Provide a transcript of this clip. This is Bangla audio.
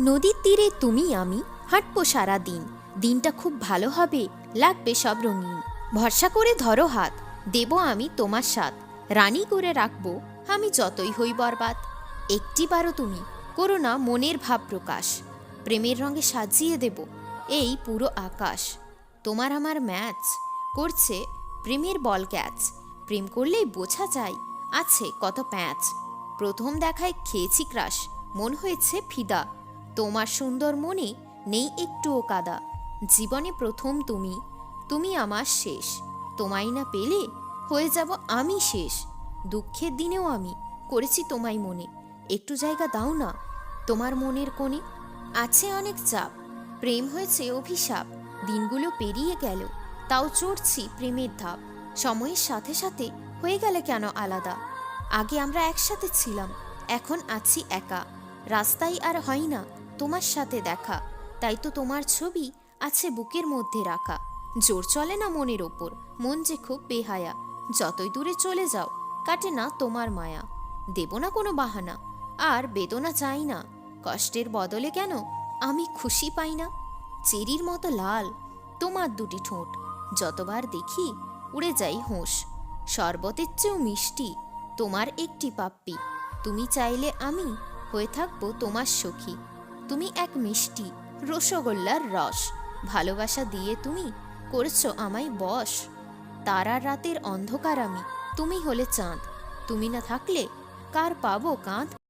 নদীর তীরে তুমি, আমি হাঁটবো সারা দিন। দিনটা খুব ভালো হবে, লাগবে সব রঙিন। ভরসা করে ধরো হাত, দেব আমি তোমার সাথ রানী করে রাখব, আমি যতই হই বরবাদ। একটি একটিবারও তুমি করো না মনের ভাব প্রকাশ। প্রেমের রঙে সাজিয়ে দেব এই পুরো আকাশ। তোমার আমার ম্যাচ, করছে প্রেমের বল ক্যাচ। প্রেম করলেই বোঝা যায়, আছে কত প্যাঁচ। প্রথম দেখায় খেয়েছি ক্রাশ, মন হয়েছে ফিদা। তোমার সুন্দর মনে নেই একটুও কাদা। জীবনে প্রথম তুমি তুমি আমার শেষ। তোমায় না পেলে হয়ে যাব আমি শেষ। দুঃখের দিনেও আমি করেছি তোমায় মনে। একটু জায়গা দাও না তোমার মনের কোণে। আছে অনেক চাপ, প্রেম হয়েছে অভিশাপ, দিনগুলো পেরিয়ে গেল, তাও চড়ছি প্রেমের ধাপ। সময়ের সাথে সাথে হয়ে গেলে কেন আলাদা? আগে আমরা একসাথে ছিলাম, এখন আছি একা। রাস্তায় আর হয় না, তোমার সাথে দেখা। তাই তো তোমার ছবি আছে বুকের মধ্যে রাখা। জোর চলে না মনের ওপর, মন যে খুব বেহায়া। যতই দূরে চলে যাও, কাটে না তোমার মায়া। দেব না কোনো বাহানা, আর বেদনা চাই না। কষ্টের বদলে কেন আমি খুশি পাই না? চেরির মতো লাল, তোমার দুটি ঠোঁট। যতবার দেখি উড়ে যাই হোঁশ। শরবতের চেয়েও মিষ্টি, তোমার একটি পাপ্পি। তুমি চাইলে আমি হয়ে থাকব তোমার সখী। তুমি এক মিষ্টি, রসগোল্লার রস। ভালোবাসা দিয়ে তুমি করছ আমায় বস তারার রাতের অন্ধকার আমি, তুমি হলে চাঁদ। তুমি না থাকলে কার পাবো কাঁধ